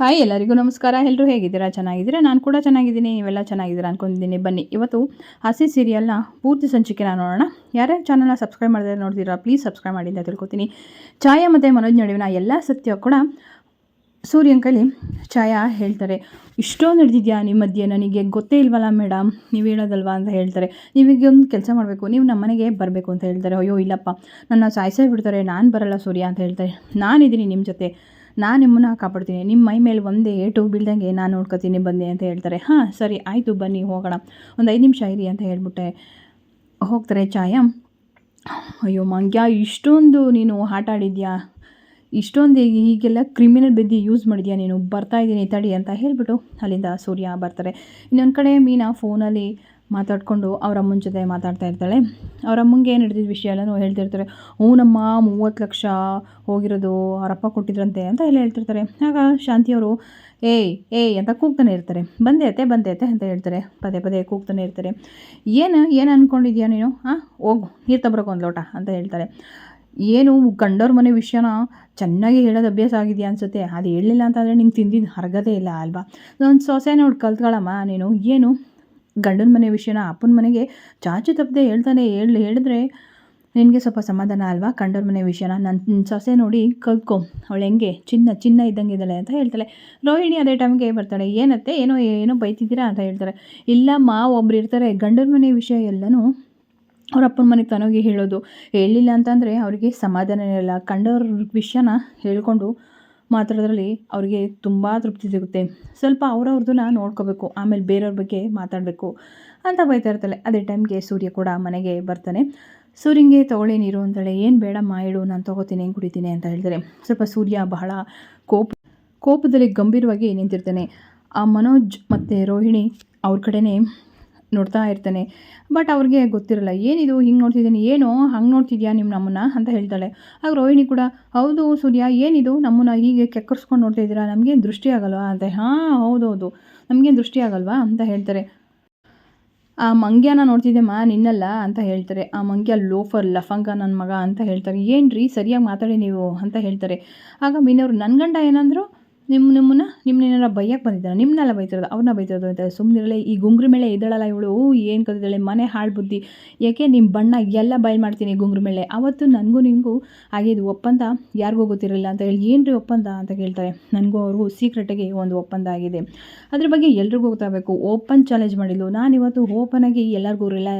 Hi, ಎಲ್ಲರಿಗೂ ನಮಸ್ಕಾರ. ಎಲ್ಲರೂ ಹೇಗಿದ್ದೀರಾ? ಚೆನ್ನಾಗಿದ್ದೀರಾ? ನಾನು ಕೂಡ ಚೆನ್ನಾಗಿದ್ದೀನಿ. ನೀವೆಲ್ಲ ಚೆನ್ನಾಗಿದ್ದೀರಾ ಅನ್ಕೊಂಡಿದ್ದೀನಿ. ಬನ್ನಿ, ಇವತ್ತು ಹಸಿ ಸೀರಿಯಲ್ನ ಪೂರ್ತಿ ಸಂಚಿಕೆನ ನೋಡೋಣ. ಯಾರ್ಯಾರು ಚಾನಲ್ನ ಸಬ್ಸ್ಕ್ರೈಬ್ ಮಾಡಿದ್ರೆ ನೋಡ್ತೀರಾ ಪ್ಲೀಸ್ ಸಬ್ಸ್ಕ್ರೈಬ್ ಮಾಡಿ ಅಂತ ತಿಳ್ಕೊತೀನಿ. ಛಾಯಾ ಮತ್ತು ಮನೋಜ್ ನಡುವಿನ ಎಲ್ಲ ಸತ್ಯ ಕೂಡ ಸೂರ್ಯನ ಕೈಲಿ ಛಾಯಾ ಹೇಳ್ತಾರೆ. ಇಷ್ಟೊಂದು ನಡೆದಿದೆಯಾ ನಿಮ್ಮ ಮಧ್ಯೆ? ನನಗೆ ಗೊತ್ತೇ ಇಲ್ವಲ್ಲ ಮೇಡಮ್ ನೀವು ಹೇಳೋದಲ್ವಾ ಅಂತ ಹೇಳ್ತಾರೆ. ನೀವೀಗ ಒಂದು ಕೆಲಸ ಮಾಡಬೇಕು. ನೀವು ನಮ್ಮ ಮನೆಗೆ ಬರಬೇಕು ಅಂತ ಹೇಳ್ತಾರೆ. ಅಯ್ಯೋ, ಇಲ್ಲಪ್ಪ. ನನ್ನ ಸಾಯಿಸೇ ಬಿಡ್ತಾರೆ. ನಾನು ಬರಲ್ಲ ಸೂರ್ಯ ಅಂತ ಹೇಳ್ತಾರೆ. ನಾನಿದ್ದೀನಿ ನಿಮ್ಮ ಜೊತೆ. ನಾನು ನಿಮ್ಮನ್ನ ಕಾಪಾಡ್ತೀನಿ. ನಿಮ್ಮ ಮೈ ಮೇಲೆ ಒಂದೇ ಏಟು ಬೀಳ್ದಂಗೆ ನಾನು ನೋಡ್ಕೋತೀನಿ, ಬನ್ನಿ ಅಂತ ಹೇಳ್ತಾರೆ. ಹಾಂ, ಸರಿ, ಆಯಿತು, ಬನ್ನಿ, ಹೋಗೋಣ. ಒಂದು ಐದು ನಿಮಿಷ ಇರಿ ಅಂತ ಹೇಳ್ಬಿಟ್ಟೆ. ಹೋಗ್ತಾರೆ ಛಾಯಾ ಅಯ್ಯೋ, ಮಂಗ್ಯ, ಇಷ್ಟೊಂದು ನೀನು ಆಟ ಆಡಿದ್ಯಾ? ಇಷ್ಟೊಂದು ಹೀಗೆಲ್ಲ ಕ್ರಿಮಿನಲ್ ಬಿದ್ದು ಯೂಸ್ ಮಾಡಿದ್ಯಾ ನೀನು? ಬರ್ತಾ ಇದ್ದೀನಿ, ತಡಿ ಅಂತ ಹೇಳಿಬಿಟ್ಟು ಅಲ್ಲಿಂದ ಸೂರ್ಯ ಬರ್ತಾರೆ. ಇನ್ನೊಂದು ಕಡೆ ಮೀನಾ ಫೋನಲ್ಲಿ ಮಾತಾಡಿಕೊಂಡು ಅವರ ಅಮ್ಮನ ಜೊತೆ ಮಾತಾಡ್ತಾ ಇರ್ತಾಳೆ. ಅವ್ರ ಅಮ್ಮಂಗೆ ಏನು ಹಿಡಿದಿದ್ದ ವಿಷಯ ಎಲ್ಲನೂ ಹೇಳ್ತಿರ್ತಾರೆ. ಹ್ಞೂನಮ್ಮ ಮೂವತ್ತು ಲಕ್ಷ ಹೋಗಿರೋದು ಅವರಪ್ಪ ಕೊಟ್ಟಿದ್ರಂತೆ ಅಂತ ಎಲ್ಲ ಹೇಳ್ತಿರ್ತಾರೆ. ಆಗ ಶಾಂತಿಯವರು ಏಯ್ ಏಯ್ ಅಂತ ಕೂಗ್ತಾನೆ ಇರ್ತಾರೆ. ಬಂದೆ ಅತ್ತೆ ಬಂದೆ ಅತ್ತೆ ಅಂತ ಹೇಳ್ತಾರೆ. ಪದೇ ಪದೇ ಕೂಗ್ತಾನೆ ಇರ್ತಾರೆ. ಏನು ಏನು ಅಂದ್ಕೊಂಡಿದ್ಯಾ ನೀನು? ಹಾಂ ಹೋಗು, ನೀರು ತಬರಕ್ಕೆ ಒಂದು ಲೋಟ ಅಂತ ಹೇಳ್ತಾರೆ. ಏನು, ಗಂಡವ್ರ ಮನೆ ವಿಷಯನ ಚೆನ್ನಾಗಿ ಹೇಳೋದು ಅಭ್ಯಾಸ ಆಗಿದೆಯಾ ಅನಿಸುತ್ತೆ? ಅದು ಹೇಳಲಿಲ್ಲ ಅಂತಂದರೆ ನಿಂಗೆ ತಿಂದಿದ್ದು ಹರಗದೇ ಇಲ್ಲ ಅಲ್ವಾ? ನಾನು ಸೊಸೆ ನೋಡಿ ಕಲ್ತ್ಕೊಳ್ಳಮ್ಮ ನೀನು. ಏನು? ಗಂಡನ ಮನೆ ವಿಷಯನ ಅಪ್ಪನ ಮನೆಗೆ ಚಾಚು ತಪ್ಪದೆ ಹೇಳ್ತಾನೆ, ಹೇಳಿ, ಹೇಳಿದ್ರೆ ನಿನಗೆ ಸ್ವಲ್ಪ ಸಮಾಧಾನ ಅಲ್ವಾ? ಕಂಡೋರ್ ಮನೆ ವಿಷಯನ ನನ್ನ ಸೊಸೆ ನೋಡಿ ಕಲ್ತ್ಕೊ, ಅವಳು ಹೆಂಗೆ? ಚಿನ್ನ ಚಿನ್ನ ಇದ್ದಂಗೆ ಇದ್ದಾಳೆ ಅಂತ ಹೇಳ್ತಾಳೆ. ರೋಹಿಣಿ ಅದೇ ಟೈಮ್ಗೆ ಬರ್ತಾಳೆ. ಏನತ್ತೆ? ಏನೋ ಏನೋ ಬೈತಿದ್ದೀರಾ ಅಂತ ಹೇಳ್ತಾರೆ. ಇಲ್ಲ, ಮಾ, ಒಬ್ರು ಇರ್ತಾರೆ. ಗಂಡನ ಮನೆ ವಿಷಯ ಎಲ್ಲನೂ ಅವ್ರ ಅಪ್ಪನ ಮನೆಗೆ ತನೋಗಿ ಹೇಳೋದು. ಹೇಳಿಲ್ಲ ಅಂತಂದರೆ ಅವರಿಗೆ ಸಮಾಧಾನ ಇರಲ್ಲ. ಕಂಡವ್ರ ವಿಷಯನ ಹೇಳ್ಕೊಂಡು ಮಾತಾಡೋದ್ರಲ್ಲಿ ಅವರಿಗೆ ತುಂಬ ತೃಪ್ತಿ ಸಿಗುತ್ತೆ. ಸ್ವಲ್ಪ ಅವ್ರವ್ರದ್ದನ್ನ ನೋಡ್ಕೋಬೇಕು, ಆಮೇಲೆ ಬೇರೆಯವ್ರ ಬಗ್ಗೆ ಮಾತಾಡಬೇಕು ಅಂತ ಬೈತಾ ಇರ್ತಾಳೆ. ಅದೇ ಟೈಮ್ಗೆ ಸೂರ್ಯ ಕೂಡ ಮನೆಗೆ ಬರ್ತಾನೆ. ಸೂರ್ಯಂಗೆ ತೊಗೊಳ್ಳಿ ನೀರು ಅಂತಾಳೆ, ಏನು ಬೇಡಮ್ಮ ಹೇಳು ನಾನು ತೊಗೋತೀನಿ ಏನು ಕುಡಿತೀನಿ ಅಂತ ಹೇಳ್ತಾರೆ. ಸ್ವಲ್ಪ ಸೂರ್ಯ ಬಹಳ ಕೋಪ, ಕೋಪದಲ್ಲಿ ಗಂಭೀರವಾಗಿ ನಿಂತಿರ್ತಾನೆ. ಆ ಮನೋಜ್ ಮತ್ತು ರೋಹಿಣಿ ಅವ್ರ ಕಡೆನೇ ನೋಡ್ತಾ ಇರ್ತಾನೆ. ಬಟ್ ಅವ್ರಿಗೆ ಗೊತ್ತಿರಲ್ಲ, ಏನಿದು ಹಿಂಗೆ ನೋಡ್ತಿದ್ದೀನಿ, ಏನು ಹಂಗೆ ನೋಡ್ತಿದ್ಯಾ ನಿಮ್ಮ ನಮ್ಮನ್ನ ಅಂತ ಹೇಳ್ತಾಳೆ. ಆಗ ರೋಹಿಣಿ ಕೂಡ, ಹೌದು ಸೂರ್ಯ, ಏನಿದು ನಮ್ಮನ್ನ ಹೀಗೆ ಕೆಕ್ಕರ್ಸ್ಕೊಂಡು ನೋಡ್ತಾ ಇದ್ದೀರಾ? ನಮಗೇನು ದೃಷ್ಟಿ ಆಗಲ್ವಾ? ಅಂತ, ಹಾಂ, ಹೌದೌದು, ನಮಗೇನು ದೃಷ್ಟಿ ಆಗಲ್ವಾ? ಅಂತ ಹೇಳ್ತಾರೆ. ಆ ಮಂಗ್ಯನ ನೋಡ್ತಿದ್ದೆಮ್ಮ ನಿನ್ನಲ್ಲ ಅಂತ ಹೇಳ್ತಾರೆ. ಆ ಮಂಗ್ಯ ಲೋಫರ್, ಲಫಂಗ ನನ್ನ ಮಗ ಅಂತ ಹೇಳ್ತಾರೆ. ಏನು ರೀ ಸರಿಯಾಗಿ ಮಾತಾಡಿ ನೀವು ಅಂತ ಹೇಳ್ತಾರೆ. ಆಗ ಮೀನವರು ನನ್ನ ಗಂಡ ಏನಂದ್ರು ನಿಮ್ಮ ನಿಮ್ಮನ್ನ ಏನಾರ ಬೈಯಕ್ಕೆ ಬಂದಿದ್ದಾರೆ? ನಿಮ್ಮನ್ನೆಲ್ಲ ಬೈತಿರೋದು, ಅವ್ರನ್ನ ಬೈತಿರೋದು ಅಂತ ಸುಮ್ಮನಿರಲಿ ಈ ಗುಂಗ್ರಿ ಮೇಲೆ ಇದ್ದಾಳಲ್ಲ ಇವಳು ಏನು ಕಲಿತಾಳೆ ಮನೆ ಹಾಳು ಬುದ್ಧಿ. ಯಾಕೆ ನಿಮ್ಮ ಬಣ್ಣ ಎಲ್ಲ ಬಯಲು ಮಾಡ್ತೀನಿ ಗುಂಗ್ರಿ ಮೇಲೆ? ಅವತ್ತು ನನಗೂ ನಿಮಗೂ ಆಗಿದ್ದು ಒಪ್ಪಂದ ಯಾರಿಗೂ ಗೊತ್ತಿರಲಿಲ್ಲ ಅಂತ ಹೇಳಿ ಏನು ರೀ ಒಪ್ಪಂದ ಅಂತ ಕೇಳ್ತಾರೆ. ನನಗೂ ಅವ್ರಿಗೂ ಸೀಕ್ರೆಟಾಗಿ ಒಂದು ಒಪ್ಪಂದ ಆಗಿದೆ. ಅದ್ರ ಬಗ್ಗೆ ಎಲ್ರಿಗೂ ಗೊತ್ತಾಗಬೇಕು. ಓಪನ್ ಚಾಲೆಂಜ್ ಮಾಡಿದ್ಲು. ನಾನು ಇವತ್ತು ಓಪನಾಗಿ ಎಲ್ಲರಿಗೂ ರಿಲಾ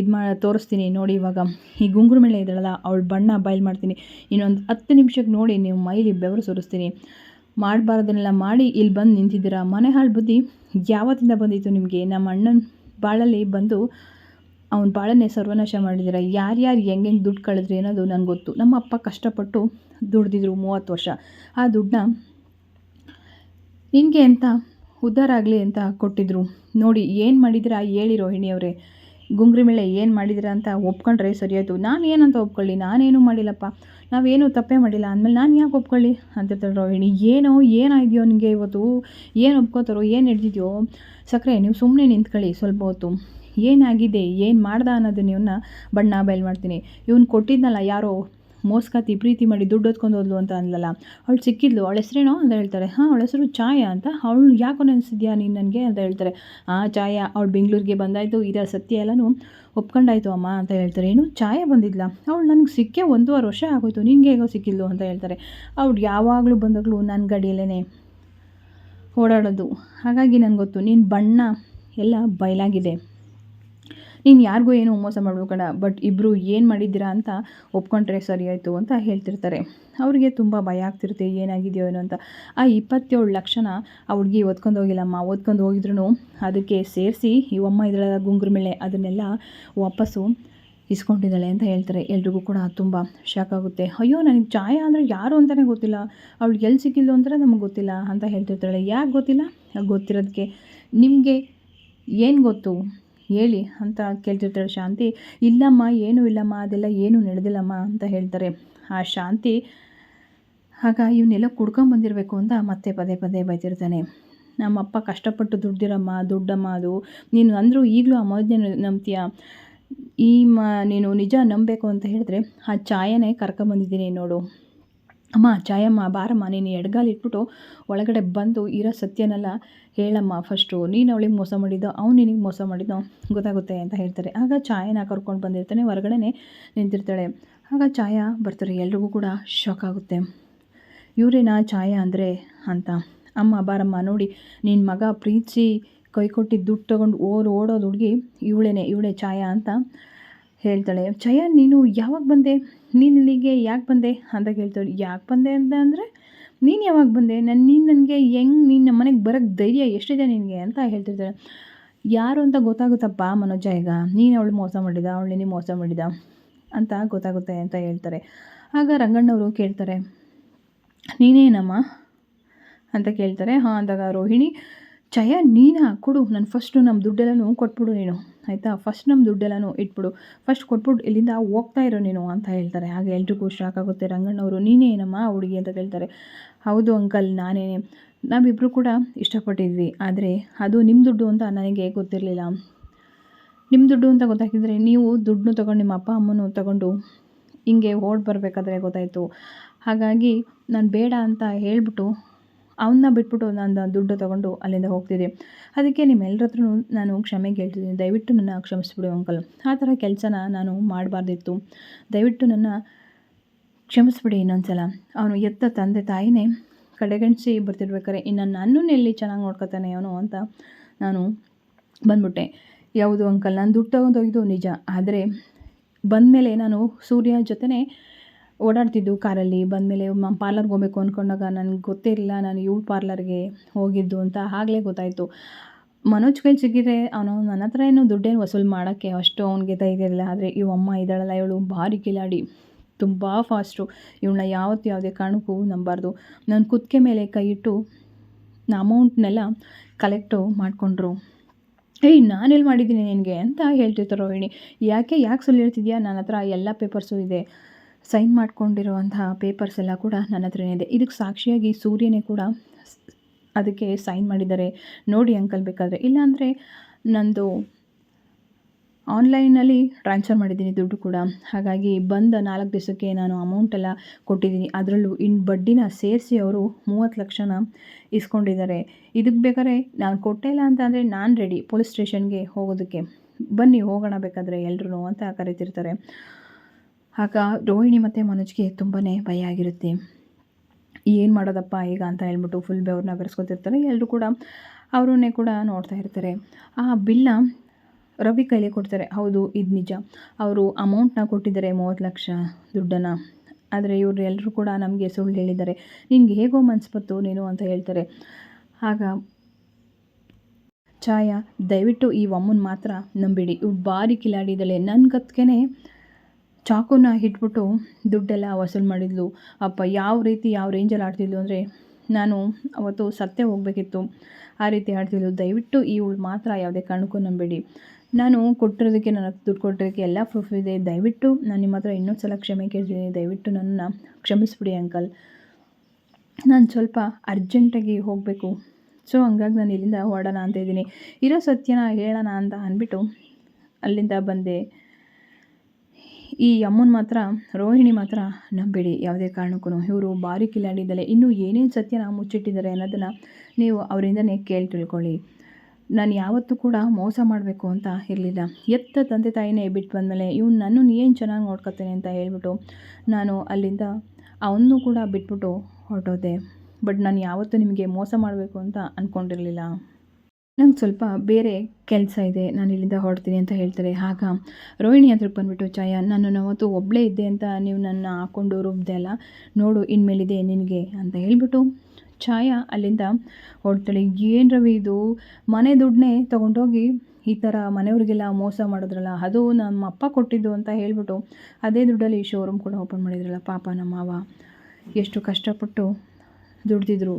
ಇದು ಮಾ, ತೋರಿಸ್ತೀನಿ ನೋಡಿ ಇವಾಗ. ಈ ಗುಂಗ್ರು ಮೇಲೆ ಇದ್ದಾಳಲ್ಲ ಅವಳು ಬಣ್ಣ ಬಯಲು ಮಾಡ್ತೀನಿ. ಇನ್ನೊಂದು ಹತ್ತು ನಿಮಿಷಕ್ಕೆ ನೋಡಿ ನೀವು ಮೈಲಿ ಬೆವರು ಸುರಿಸ್ತೀನಿ. ಮಾಡಬಾರ್ದನ್ನೆಲ್ಲ ಮಾಡಿ ಇಲ್ಲಿ ಬಂದು ನಿಂತಿದ್ದೀರಾ? ಮನೆ ಹಾಳು ಬುದ್ಧಿ ಯಾವತ್ತಿಂದ ಬಂದಿತ್ತು ನಿಮಗೆ? ನಮ್ಮ ಅಣ್ಣನ ಬಾಳಲ್ಲಿ ಬಂದು ಅವ್ನ ಬಾಳನ್ನೇ ಸರ್ವನಾಶ ಮಾಡಿದ್ದೀರ? ಯಾರ್ಯಾರು ಹೆಂಗೆ ದುಡ್ಡು ಕಳೆದ್ರಿ ಅನ್ನೋದು ನನಗೆ ಗೊತ್ತು. ನಮ್ಮ ಅಪ್ಪ ಕಷ್ಟಪಟ್ಟು ದುಡ್ದಿದ್ರು ಮೂವತ್ತು ವರ್ಷ. ಆ ದುಡ್ಡನ್ನ ನಿನಗೆ ಅಂತ ಉದ್ಧಾರ ಆಗಲಿ ಅಂತ ಕೊಟ್ಟಿದ್ರು. ನೋಡಿ, ಏನು ಮಾಡಿದಿರಾ ಹೇಳಿ ರೋಹಿಣಿ ಅವರೇ ಗುಂಗ್ರಿ ಮೇಲೆ ಏನು ಮಾಡಿದಿರ ಅಂತ ಒಪ್ಕೊಂಡ್ರೆ ಸರಿಯಾಯಿತು ನಾನು ಏನಂತ ಒಪ್ಕೊಳ್ಳಿ? ನಾನೇನು ಮಾಡಿಲ್ಲಪ್ಪ? ನಾವೇನು ತಪ್ಪೇ ಮಾಡಿಲ್ಲ. ಅಂದಮೇಲೆ ನಾನು ಯಾಕೆ ಒಪ್ಕೊಳ್ಳಿ? ಅಂತಿರ್ತಾಳೆ ರೋಹಿಣಿ. ಏನೋ ಏನಾಗಿದೆಯೋ ನಿಮಗೆ ಇವತ್ತು? ಏನು ಒಪ್ಕೋತಾರೋ, ಏನು ಹಿಡ್ದಿದ್ಯೋ ಸಕ್ಕರೆ ನೀವು ಸುಮ್ಮನೆ ನಿಂತ್ಕೊಳ್ಳಿ ಸ್ವಲ್ಪ ಹೊತ್ತು. ಏನಾಗಿದೆ? ಏನು ಮಾಡ್ದ ಅನ್ನೋದನ್ನ ಇವನ್ನ ಬಣ್ಣ ಬಯಲು ಮಾಡ್ತೀನಿ. ಇವ್ನು ಕೊಟ್ಟಿದ್ನಲ್ಲ ಯಾರೋ ಮೋಸ್ಕಾತಿ ಪ್ರೀತಿ ಮಾಡಿ ದುಡ್ಡು ಹೊತ್ಕೊಂಡು ಹೋದ್ಲು ಅಂತ ಅಂದ್ಲಲ್ಲ ಅವಳು ಸಿಕ್ಕಿದ್ಲು. ಅವಳ ಹೆಸ್ರೇನೋ ಅಂತ ಹೇಳ್ತಾರೆ. ಹಾಂ, ಅವಳ ಹೆಸರು ಛಾಯಾ ಅಂತ. ಅವಳು ಯಾಕೋ ನೆನೆಸಿದ್ಯಾ ನೀನು ನನಗೆ ಅಂತ ಹೇಳ್ತಾರೆ. ಆ, ಛಾಯಾ, ಅವಳು ಬೆಂಗಳೂರಿಗೆ ಬಂದಾಯಿತು. ಇದರ ಸತ್ಯ ಎಲ್ಲನೂ ಒಪ್ಕೊಂಡಾಯ್ತು ಅಮ್ಮ ಅಂತ ಹೇಳ್ತಾರೆ. ಏನು, ಛಾಯಾ ಬಂದಿದ್ಲ? ಅವಳು ನನಗೆ ಸಿಕ್ಕೇ ಒಂದೂವರೆ ವರ್ಷ ಆಗೋಯ್ತು. ನಿನಗೆ ಹೇಗೋ ಸಿಕ್ಕಿದ್ಲು ಅಂತ ಹೇಳ್ತಾರೆ. ಅವಳು ಯಾವಾಗಲೂ ಬಂದಾಗಲೂ ನನ್ನ ಗಡಿಯಲ್ಲೇ ಓಡಾಡೋದು. ಹಾಗಾಗಿ ನನಗೆ ಗೊತ್ತು, ನೀನು ಬಣ್ಣ ಎಲ್ಲ ಬಯಲಾಗಿದೆ. ನೀನು ಯಾರಿಗೂ ಏನು ಮೋಸ ಮಾಡ್ಬೇಕಣ ಬಟ್ ಇಬ್ಬರು ಏನು ಮಾಡಿದ್ದೀರಾ ಅಂತ ಒಪ್ಕೊಂಡ್ರೆ ಸರಿ ಆಯಿತು ಅಂತ ಹೇಳ್ತಿರ್ತಾರೆ. ಅವರಿಗೆ ತುಂಬ ಭಯ ಆಗ್ತಿರುತ್ತೆ, ಏನಾಗಿದೆಯೋ ಏನೋ ಅಂತ. ಆ ಇಪ್ಪತ್ತೇಳು ಲಕ್ಷನ ಆ ಹುಡುಗಿ ಓದ್ಕೊಂಡು ಹೋಗಿಲ್ಲಮ್ಮ ಓದ್ಕೊಂಡು ಹೋಗಿದ್ರು ಅದಕ್ಕೆ ಸೇರಿಸಿ ಇದರ ಗುಂಗುರು ಮೇಲೆ ಅದನ್ನೆಲ್ಲ ವಾಪಸ್ಸು ಇಸ್ಕೊಂಡಿದ್ದಾಳೆ ಅಂತ ಹೇಳ್ತಾರೆ. ಎಲ್ರಿಗೂ ಕೂಡ ತುಂಬ ಶಾಕ್ ಆಗುತ್ತೆ. ಅಯ್ಯೋ, ನನಗೆ ಛಾಯಾ ಅಂದರೆ ಯಾರು ಅಂತಲೇ ಗೊತ್ತಿಲ್ಲ. ಅವಳು ಎಲ್ಲಿ ಸಿಕ್ಕಿಲ್ಲೋ ಅಂದರೆ ನಮಗೆ ಗೊತ್ತಿಲ್ಲ ಅಂತ ಹೇಳ್ತಿರ್ತಾಳೆ. ಯಾಕೆ ಗೊತ್ತಿಲ್ಲ? ಗೊತ್ತಿರೋದಕ್ಕೆ ನಿಮಗೆ ಏನು ಗೊತ್ತು? ಹೇಳಿ ಅಂತ ಕೇಳ್ತಿರ್ತಾಳೆ ಶಾಂತಿ. ಇಲ್ಲಮ್ಮ, ಏನೂ ಇಲ್ಲಮ್ಮ, ಅದೆಲ್ಲ ಏನೂ ನಡೆದಿಲ್ಲಮ್ಮ ಅಂತ ಹೇಳ್ತಾರೆ. ಆ ಶಾಂತಿ ಆಗ ಇವನ್ನೆಲ್ಲ ಕುಡ್ಕೊಂಬಂದಿರಬೇಕು ಅಂತ ಮತ್ತೆ ಪದೇ ಪದೇ ಬೈತಿರ್ತಾನೆ. ನಮ್ಮಪ್ಪ ಕಷ್ಟಪಟ್ಟು ದುಡ್ಡಿರಮ್ಮ ದುಡ್ಡಮ್ಮ ಅದು. ನೀನು ಅಂದರೂ ಈಗಲೂ ಆ ಮೋಜನೆ ನಂಬ್ತೀಯ? ಈ ಮ, ನೀನು ನಿಜ ನಂಬಬೇಕು ಅಂತ ಹೇಳಿದ್ರೆ ಆ ಚಾಯನೇ ಕರ್ಕೊಂಬಂದಿದ್ದೀನಿ ನೋಡು. ಅಮ್ಮ ಚಾಯಮ್ಮ ಬಾರಮ್ಮ, ನೀನು ಎಡ್ಗಾಲಿಟ್ಬಿಟ್ಟು ಒಳಗಡೆ ಬಂದು ಇರೋ ಸತ್ಯನೆಲ್ಲ ಹೇಳಮ್ಮ ಫಸ್ಟು ನೀನು ಅವಳಿಗೆ ಮೋಸ ಮಾಡಿದ್ದು, ಅವ್ನು ನಿನಗೆ ಮೋಸ ಮಾಡಿದ್ದು ಗೊತ್ತಾಗುತ್ತೆ ಅಂತ ಹೇಳ್ತಾರೆ. ಆಗ ಚಾಯನ ಕರ್ಕೊಂಡು ಬಂದಿರ್ತಾನೆ ಹೊರಗಡೆ ನಿಂತಿರ್ತಾಳೆ. ಆಗ ಚಾಯ ಬರ್ತಾರೆ, ಎಲ್ರಿಗೂ ಕೂಡ ಶಾಕ್ ಆಗುತ್ತೆ. ಇವರೇನಾ ಛಾಯಾ ಅಂದರೆ ಅಂತ. ಅಮ್ಮ, ಬಾರಮ್ಮ, ನೋಡಿ ನಿನ್ನ ಮಗ ಪ್ರೀತಿಸಿ ಕೈ ಕೊಟ್ಟಿದ್ದು ದುಡ್ಡು ತೊಗೊಂಡು ಓಡ್ ಓಡೋದು ಹುಡುಗಿ ಇವಳೇನೆ, ಇವಳೇ ಛಾಯಾ ಅಂತ ಹೇಳ್ತಾಳೆ. ಛಾಯಾ, ನೀನು ಯಾವಾಗ ಬಂದೆ? ನೀನು ಇಲ್ಲಿಗೆ ಯಾಕೆ ಬಂದೆ ಅಂತ ಕೇಳ್ತಾಳೆ. ಯಾಕೆ ಬಂದೆ ಅಂತ ಅಂದರೆ ನೀನು ಯಾವಾಗ ಬಂದೆ? ನನ್ನ ನೀನು ನನಗೆ ಹೆಂಗೆ ನೀನು ನಮ್ಮ ಮನೆಗೆ ಬರೋಕ್ಕೆ ಧೈರ್ಯ ಎಷ್ಟಿದೆ ನಿನಗೆ ಅಂತ ಹೇಳ್ತಿರ್ತಾರೆ. ಯಾರು ಅಂತ ಗೊತ್ತಾಗುತ್ತಪ್ಪ ಮನೋಜ ಈಗ? ನೀನು ಅವಳು ಮೋಸ ಮಾಡಿದ, ಅವಳು ನಿನ್ನ ಮೋಸ ಮಾಡಿದ ಅಂತ ಗೊತ್ತಾಗುತ್ತೆ ಅಂತ ಹೇಳ್ತಾರೆ. ಆಗ ರಂಗಣ್ಣವರು ಕೇಳ್ತಾರೆ ನೀನೇನಮ್ಮ ಅಂತ ಕೇಳ್ತಾರೆ. ಹಾಂ ಅಂದಾಗ ರೋಹಿಣಿ ಚಯ ನೀನಾ? ಕೊಡು, ನಾನು ಫಸ್ಟು ನಮ್ಮ ದುಡ್ಡೆಲ್ಲನೂ ಕೊಟ್ಬಿಡು ನೀನು. ಆಯಿತಾ? ಫಸ್ಟ್ ನಮ್ಮ ದುಡ್ಡೆಲ್ಲನೂ ಇಟ್ಬಿಡು. ಫಸ್ಟ್ ಕೊಟ್ಬಿಟ್ಟು ಇಲ್ಲಿಂದ ಹೋಗ್ತಾ ಇರೋ ನೀನು ಅಂತ ಹೇಳ್ತಾರೆ. ಆಗ ಎಲ್ರಿಗೂ ಶಾಕ್ ಆಗುತ್ತೆ. ರಂಗಣ್ಣವರು ನೀನೇನಮ್ಮ ಹುಡುಗಿ ಅಂತ ಕೇಳ್ತಾರೆ. ಹೌದು ಅಂಕಲ್, ನಾನೇ. ನಾವಿಬ್ಬರು ಕೂಡ ಇಷ್ಟಪಟ್ಟಿದ್ವಿ, ಆದರೆ ಅದು ನಿಮ್ಮ ದುಡ್ಡು ಅಂತ ನನಗೆ ಗೊತ್ತಿರಲಿಲ್ಲ. ನಿಮ್ಮ ದುಡ್ಡು ಅಂತ ಗೊತ್ತಾಗಿದ್ದರೆ ನೀವು ದುಡ್ಡನ್ನು ತಗೊಂಡು ನಿಮ್ಮ ಅಪ್ಪ ಅಮ್ಮನೂ ತಗೊಂಡು ಹಿಂಗೆ ಓಡ್ ಬರಬೇಕಾದ್ರೆ ಗೊತ್ತಾಯಿತು. ಹಾಗಾಗಿ ನಾನು ಬೇಡ ಅಂತ ಹೇಳಿಬಿಟ್ಟು ಅವನ್ನ ಬಿಟ್ಬಿಟ್ಟು ನಾನು ದುಡ್ಡು ತೊಗೊಂಡು ಅಲ್ಲಿಂದ ಹೋಗ್ತಿದ್ದೆ. ಅದಕ್ಕೆ ನಿಮ್ಮೆಲ್ಲರ ಹತ್ರನೂ ನಾನು ಕ್ಷಮೆ ಕೇಳ್ತಿದ್ದೀನಿ. ದಯವಿಟ್ಟು ನನ್ನ ಕ್ಷಮಿಸ್ಬಿಡು ಅಂಕಲ್. ಆ ಥರ ಕೆಲಸನ ನಾನು ಮಾಡಬಾರ್ದಿತ್ತು. ದಯವಿಟ್ಟು ನನ್ನ ಕ್ಷಮಿಸ್ಬಿಡಿ ಇನ್ನೊಂದ್ಸಲ. ಅವನು ಎತ್ತ ತಂದೆ ತಾಯಿನೇ, ಕಡೆಗಣಿಸಿ ಬರ್ತಿರ್ಬೇಕಾರೆ ಇನ್ನು ನನ್ನನ್ನು ಎಲ್ಲಿ ಚೆನ್ನಾಗಿ ನೋಡ್ಕೊತಾನೆ ಅವನು ಅಂತ ನಾನು ಬಂದ್ಬಿಟ್ಟೆ. ಯಾವುದು ಅಂಕಲ್, ನಾನು ದುಡ್ಡು ತಗೊಂಡೋಗಿದ್ದು ನಿಜ. ಆದರೆ ಬಂದಮೇಲೆ ನಾನು ಸೂರ್ಯ ಜೊತೆನೇ ಓಡಾಡ್ತಿದ್ದು ಕಾರಲ್ಲಿ. ಬಂದಮೇಲೆ ಪಾರ್ಲರ್ಗೆ ಹೋಗ್ಬೇಕು ಅಂದ್ಕೊಂಡಾಗ ನನಗೆ ಗೊತ್ತೇ ಇರಲಿಲ್ಲ, ನಾನು ಇವಳು ಪಾರ್ಲರ್ಗೆ ಹೋಗಿದ್ದು ಅಂತ ಆಗಲೇ ಗೊತ್ತಾಯಿತು. ಮನೋಜ್ ಕೈ ಸಿಕ್ಕಿದ್ರೆ ಅವನು ನನ್ನ ಹತ್ರ ಏನು ದುಡ್ಡೇನು ವಸೂಲು ಮಾಡೋಕ್ಕೆ ಅಷ್ಟು ಅವನಿಗೆ ಧೈರ್ಯ ಆದರೆ ಇವಮ್ಮ ಇದ್ದಾಳಲ್ಲ, ಇವಳು ಭಾರಿ ಕಿಲಾಡಿ. ತುಂಬ ಫಾಸ್ಟು. ಇವಳನ್ನ ಯಾವತ್ತು ಯಾವುದೇ ಕಾರಣಕ್ಕೂ ನಂಬಾರ್ದು. ನನ್ನ ಕುತ್ತಿಗೆ ಮೇಲೆ ಕೈ ಇಟ್ಟು ಅಮೌಂಟ್ನೆಲ್ಲ ಕಲೆಕ್ಟು ಮಾಡಿಕೊಂಡ್ರು. ಏಯ್ ನಾನೆಲ್ಲಿ ಮಾಡಿದ್ದೀನಿ ನಿನಗೆ ಅಂತ ಹೇಳ್ತಿರ್ತಾರೆ ರೋಹಿಣಿ ಯಾಕೆ ಯಾಕೆ ಸುಳ್ಳು ಹೇಳ್ತಿದ್ಯಾ? ನನ್ನ ಹತ್ರ ಎಲ್ಲ ಪೇಪರ್ಸು ಇದೆ. ಸೈನ್ ಮಾಡ್ಕೊಂಡಿರುವಂತಹ ಪೇಪರ್ಸ್ ಎಲ್ಲ ಕೂಡ ನನ್ನ ಹತ್ರನೇ ಇದೆ. ಇದಕ್ಕೆ ಸಾಕ್ಷಿಯಾಗಿ ಸೂರ್ಯನೇ ಕೂಡ ಅದಕ್ಕೆ ಸೈನ್ ಮಾಡಿದ್ದಾರೆ. ನೋಡಿ ಅಂಕಲ್ ಬೇಕಾದರೆ. ಇಲ್ಲಾಂದರೆ ನಂದು ಆನ್ಲೈನಲ್ಲಿ ಟ್ರಾನ್ಸ್ಫರ್ ಮಾಡಿದ್ದೀನಿ ದುಡ್ಡು ಕೂಡ. ಹಾಗಾಗಿ ಬಂದ ನಾಲ್ಕು ದಿವಸಕ್ಕೆ ನಾನು ಅಮೌಂಟ್ ಎಲ್ಲ ಕೊಟ್ಟಿದ್ದೀನಿ. ಅದರಲ್ಲೂ ಇನ್ನು ಬಡ್ಡಿನ ಸೇರಿಸಿ ಅವರು ಮೂವತ್ತು ಲಕ್ಷನ ಇಸ್ಕೊಂಡಿದ್ದಾರೆ. ಇದಕ್ಕೆ ಬೇಕಾದ್ರೆ ನಾನು ಕೊಟ್ಟೇ ಇಲ್ಲ ಅಂತ ಅಂದರೆ ನಾನು ರೆಡಿ ಪೊಲೀಸ್ ಸ್ಟೇಷನ್ಗೆ ಹೋಗೋದಕ್ಕೆ. ಬನ್ನಿ, ಹೋಗೋಣ ಬೇಕಾದರೆ ಎಲ್ಲರೂ ಅಂತ ಕರಿತಿರ್ತಾರೆ. ಆಗ ರೋಹಿಣಿ ಮತ್ತು ಮನೋಜ್ಗೆ ತುಂಬಾ ಭಯ ಆಗಿರುತ್ತೆ. ಏನು ಮಾಡೋದಪ್ಪ ಈಗ ಅಂತ ಹೇಳ್ಬಿಟ್ಟು ಫುಲ್ ಬೆವ್ರನ್ನ ಬೆರೆಸ್ಕೊತಿರ್ತಾರೆ. ಎಲ್ಲರೂ ಕೂಡ ಅವರನ್ನೇ ಕೂಡ ನೋಡ್ತಾ ಇರ್ತಾರೆ. ಆ ಬಿಲ್ಲ ರವಿ ಕೈಲಿ ಕೊಡ್ತಾರೆ. ಹೌದು, ಇದು ನಿಜ. ಅವರು ಅಮೌಂಟ್ನ ಕೊಟ್ಟಿದ್ದಾರೆ, ಮೂವತ್ತು ಲಕ್ಷ ದುಡ್ಡನ್ನು. ಆದರೆ ಇವರು ಎಲ್ಲರೂ ಕೂಡ ನಮಗೆ ಸುಳ್ಳು ಹೇಳಿದ್ದಾರೆ. ನಿಮಗೆ ಹೇಗೋ ಮನ್ಸು ನೀನು ಅಂತ ಹೇಳ್ತಾರೆ. ಆಗ ಛಾಯಾ, ದಯವಿಟ್ಟು ಈ ಒಮ್ಮನ ಮಾತ್ರ ನಂಬಿಡಿ. ಇವ್ರು ಭಾರಿ ಕಿಲಾಡಿದ್ದಾಳೆ ನನ್ನ ಕತ್ಕೆನೆ ಚಾಕುನ ಇಟ್ಬಿಟ್ಟು ದುಡ್ಡೆಲ್ಲ ವಸೂಲು ಮಾಡಿದ್ಲು. ಅಪ್ಪ, ಯಾವ ರೀತಿ ಯಾವ ರೇಂಜಲ್ಲಿ ಆಡ್ತಿದ್ಲು ಅಂದರೆ ನಾನು ಅವತ್ತು ಸತ್ತೇ ಹೋಗಬೇಕಿತ್ತು. ಆ ರೀತಿ ಆಡ್ತಿದ್ಲು. ದಯವಿಟ್ಟು ಇವಳು ಮಾತ್ರ ಯಾವುದೇ ಕಾರಣಕ್ಕೂ ನಂಬೇಡಿ. ನಾನು ಕೊಟ್ಟಿರೋದಕ್ಕೆ, ನನ್ನ ದುಡ್ಡು ಕೊಟ್ಟಿರೋದಕ್ಕೆ ಎಲ್ಲ ಪ್ರೂಫ್ ಇದೆ. ದಯವಿಟ್ಟು ನಾನು ನಿಮ್ಮ ಹತ್ರ ಇನ್ನೊಂದು ಸಲ ಕ್ಷಮೆ ಕೇಳ್ತೀನಿ. ದಯವಿಟ್ಟು ನನ್ನನ್ನು ಕ್ಷಮಿಸ್ಬಿಡಿ ಅಂಕಲ್ ನಾನು ಸ್ವಲ್ಪ ಅರ್ಜೆಂಟಾಗಿ ಹೋಗಬೇಕು. ಸೊ ಹಂಗಾಗಿ ನಾನು ಇಲ್ಲಿಂದ ಹೊರಡೋಣ ಅಂತ ಇದ್ದೀನಿ. ಇರೋ ಸತ್ಯನ ಹೇಳೋಣ ಅಂತ ಅಂದ್ಬಿಟ್ಟು ಅಲ್ಲಿಂದ ಬಂದೆ. ಈ ಅಮ್ಮನ ಮಾತ್ರ, ರೋಹಿಣಿ ಮಾತ್ರ ನಂಬಿಡಿ ಯಾವುದೇ ಕಾರಣಕ್ಕೂ. ಇವರು ಬಾರಿ ಕಿಲಾಡಿದ್ದಾರೆ ಇನ್ನೂ ಏನೇನು ಸತ್ಯನ ಮುಚ್ಚಿಟ್ಟಿದ್ದಾರೆ ಅನ್ನೋದನ್ನು ನೀವು ಅವರಿಂದನೇ ಕೇಳಿ ತಿಳ್ಕೊಳ್ಳಿ. ನಾನು ಯಾವತ್ತೂ ಕೂಡ ಮೋಸ ಮಾಡಬೇಕು ಅಂತ ಇರಲಿಲ್ಲ. ಎತ್ತ ತಂದೆ ತಾಯಿನೇ ಬಿಟ್ಟು ಬಂದಮೇಲೆ ಇವ್ನು ನನ್ನನ್ನು ಏನು ಚೆನ್ನಾಗಿ ನೋಡ್ಕೊತೇನೆ ಅಂತ ಹೇಳಿಬಿಟ್ಟು ನಾನು ಅಲ್ಲಿಂದ ಅವನ್ನೂ ಕೂಡ ಬಿಟ್ಬಿಟ್ಟು ಹೊರಟೋದೆ. ಬಟ್ ನಾನು ಯಾವತ್ತೂ ನಿಮಗೆ ಮೋಸ ಮಾಡಬೇಕು ಅಂತ ಅಂದ್ಕೊಂಡಿರಲಿಲ್ಲ ನಂಗೆ ಸ್ವಲ್ಪ ಬೇರೆ ಕೆಲಸ ಇದೆ. ನಾನು ಇಲ್ಲಿಂದ ಹೊರಡ್ತೀನಿ ಅಂತ ಹೇಳ್ತಾರೆ. ಆಗ ರೋಹಿಣಿ ಹತ್ರಕ್ಕೆ ಬಂದುಬಿಟ್ಟು ಚಾಯ ನಾನು ನಾವತ್ತು ಒಬ್ಬಳೇ ಇದ್ದೆ ಅಂತ ನೀವು ನನ್ನ ಹಾಕ್ಕೊಂಡು ರುಬ್ದೆ ಅಲ್ಲ ನೋಡು, ಇನ್ಮೇಲಿದೆ ನಿನಗೆ ಅಂತ ಹೇಳ್ಬಿಟ್ಟು ಛಾಯಾ ಅಲ್ಲಿಂದ ಹೊಡ್ತಾಳೆ ಏನು ರವಿ ಇದು? ಮನೆ ದುಡ್ಡನ್ನೇ ತೊಗೊಂಡೋಗಿ ಈ ಥರ ಮನೆಯವ್ರಿಗೆಲ್ಲ ಮೋಸ ಮಾಡಿದ್ರಲ್ಲ, ಅದು ನಮ್ಮ ಅಪ್ಪ ಕೊಟ್ಟಿದ್ದು ಅಂತ ಹೇಳ್ಬಿಟ್ಟು ಅದೇ ದುಡ್ಡಲ್ಲಿ ಶೋರೂಮ್ ಕೂಡ ಓಪನ್ ಮಾಡಿದ್ರಲ್ಲ, ಪಾಪ ನಮ್ಮ ಮಾವ. ಎಷ್ಟು ಕಷ್ಟಪಟ್ಟು ದುಡ್ದಿದ್ರು